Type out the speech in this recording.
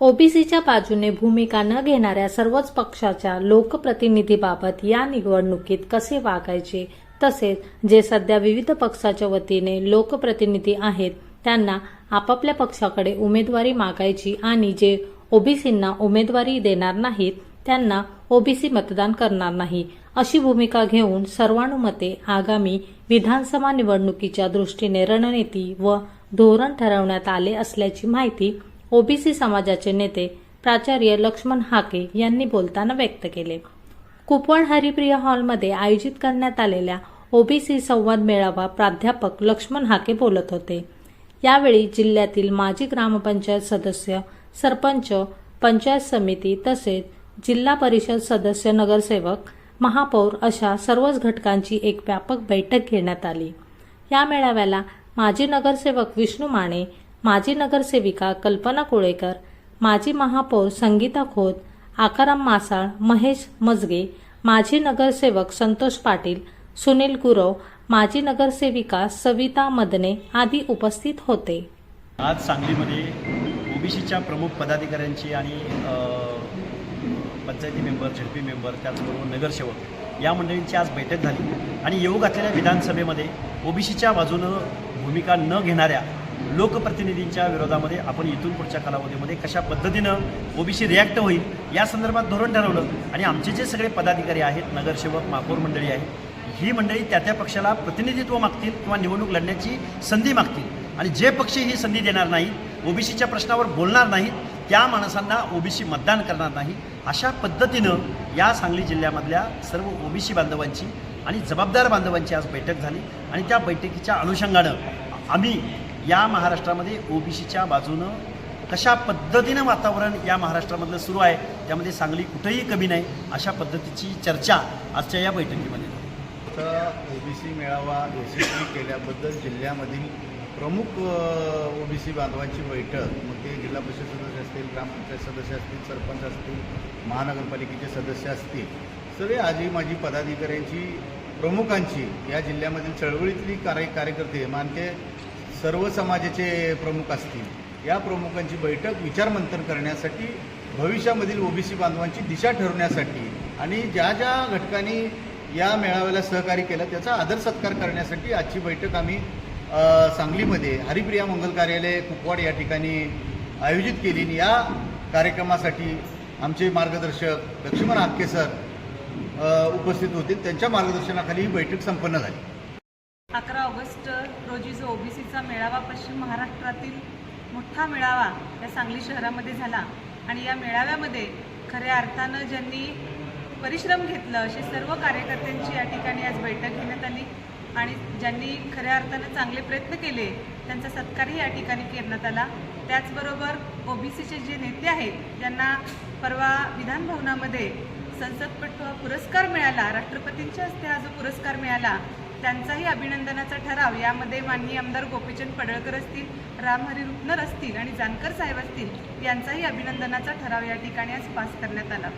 ओबीसीच्या बाजूने भूमिका न घेणाऱ्या सर्वच पक्षाच्या लोकप्रतिनिधीबाबत या निवडणुकीत कसे वागायचे तसेच जे सध्या विविध पक्षाच्या वतीने लोकप्रतिनिधी आहेत त्यांना आपापल्या पक्षाकडे उमेदवारी मागायची आणि जे ओबीसींना उमेदवारी देणार नाहीत त्यांना ओबीसी मतदान करणार नाही अशी भूमिका घेऊन सर्वानुमते आगामी विधानसभा निवडणुकीच्या दृष्टीने रणनीती व धोरण ठरवण्यात आले असल्याची माहिती ओबीसी समाजाचे नेते प्राचार्य लक्ष्मण हाके यांनी बोलताना व्यक्त केले. कुपवाड हरिप्रिय हॉलमध्ये आयोजित करण्यात आलेल्या ओबीसी संवाद मेळावा प्राध्यापक लक्ष्मण हाके बोलत होते. यावेळी जिल्ह्यातील माजी ग्रामपंचायत सदस्य सरपंच पंचायत समिती तसेच जिल्हा परिषद सदस्य नगरसेवक महापौर अशा सर्वच घटकांची एक व्यापक बैठक घेण्यात आली. या मेळाव्याला माजी नगरसेवक विष्णू माने माजी नगरसेविका कल्पना कोळेकर माजी महापौर संगीता खोत आकाराम मासाळ महेश मजगे माजी नगरसेवक संतोष पाटील सुनील गुरव माजी नगरसेविका सविता मदने आदी उपस्थित होते. आज सांगलीमध्ये ओबीसीच्या प्रमुख पदाधिकाऱ्यांची आणि पंचायती मेंबर झेडपी मेंबर त्याचबरोबर नगरसेवक या मंडळींची आज बैठक झाली. आणि येऊ घातलेल्या विधानसभेमध्ये ओबीसीच्या बाजूनं भूमिका न घेणाऱ्या लोकप्रतिनिधींच्या विरोधामध्ये आपण इथून पुढच्या कालावधीमध्ये कशा पद्धतीनं ओबीसी रिॲक्ट होईल या संदर्भात धोरण ठरवलं आणि आमचे जे सगळे पदाधिकारी आहेत नगरसेवक महापौर मंडळी आहे ही मंडळी त्या त्या पक्षाला प्रतिनिधित्व मागतील किंवा निवडणूक लढण्याची संधी मागतील. आणि जे पक्ष ही संधी देणार नाहीत ओबीसीच्या प्रश्नावर बोलणार नाहीत त्या माणसांना ओबीसी मतदान करणार नाही अशा पद्धतीनं या सांगली जिल्ह्यामधल्या सर्व ओबीसी बांधवांची आणि जबाबदार बांधवांची आज बैठक झाली आणि त्या बैठकीच्या अनुषंगानं आम्ही या महाराष्ट्रामध्ये ओबीसीच्या बाजूनं कशा पद्धतीनं वातावरण या महाराष्ट्रामधलं सुरू आहे त्यामध्ये सांगली कुठेही कमी नाही अशा पद्धतीची चर्चा आजच्या या बैठकीमध्ये झाली. ओबीसी मेळावा यशस्वी केल्याबद्दल जिल्ह्यामधील प्रमुख ओबीसी बांधवांची बैठक मग ते जिल्हा परिषद सदस्य असतील ग्रामपंचायत सदस्य असतील सरपंच असतील महानगरपालिकेचे सदस्य असतील सर्व आजी माजी पदाधिकाऱ्यांची प्रमुखांची या जिल्ह्यामधील चळवळीतली कार्य कार्यकर्ते मानके सर्व समाजाचे प्रमुख असतील. या प्रमुखांची बैठक विचारमंथन करण्यासाठी भविष्यामधील ओबीसी बांधवांची दिशा ठरवण्यासाठी आणि ज्या ज्या घटकांनी या मेळाव्याला सहकार्य केलं त्याचा आदर सत्कार करण्यासाठी आजची बैठक आम्ही सांगलीमध्ये हरिप्रिया मंगल कार्यालय कुपवाड या ठिकाणी आयोजित केली आणि या कार्यक्रमासाठी आमचे मार्गदर्शक लक्ष्मण हातके सर उपस्थित होते. त्यांच्या मार्गदर्शनाखाली ही बैठक संपन्न झाली. अकरा ऑगस्ट रोजी जो ओबीसीचा मेळावा पश्चिम महाराष्ट्रातील मोठा मेळावा या सांगली शहरामध्ये झाला. आणि या मेळाव्यामध्ये खऱ्या अर्थानं ज्यांनी परिश्रम घेतलं असे सर्व कार्यकर्त्यांची या ठिकाणी आज बैठक घेण्यात आली. आणि ज्यांनी खऱ्या अर्थानं चांगले प्रयत्न केले त्यांचा सत्कारही या ठिकाणी करण्यात आला. त्याचबरोबर ओबीसीचे जे नेते आहेत त्यांना परवा विधानभवनामध्ये संसदपटू पुरस्कार मिळाला. राष्ट्रपतींच्या हस्ते हा जो पुरस्कार मिळाला त्यांचाही अभिनंदनाचा ठराव. यामध्ये माननीय आमदार गोपीचंद पडळकर असतील रामहरी रुपनर असतील आणि जानकर साहेब असतील यांचाही अभिनंदनाचा ठराव या ठिकाणी आज पास करण्यात आला.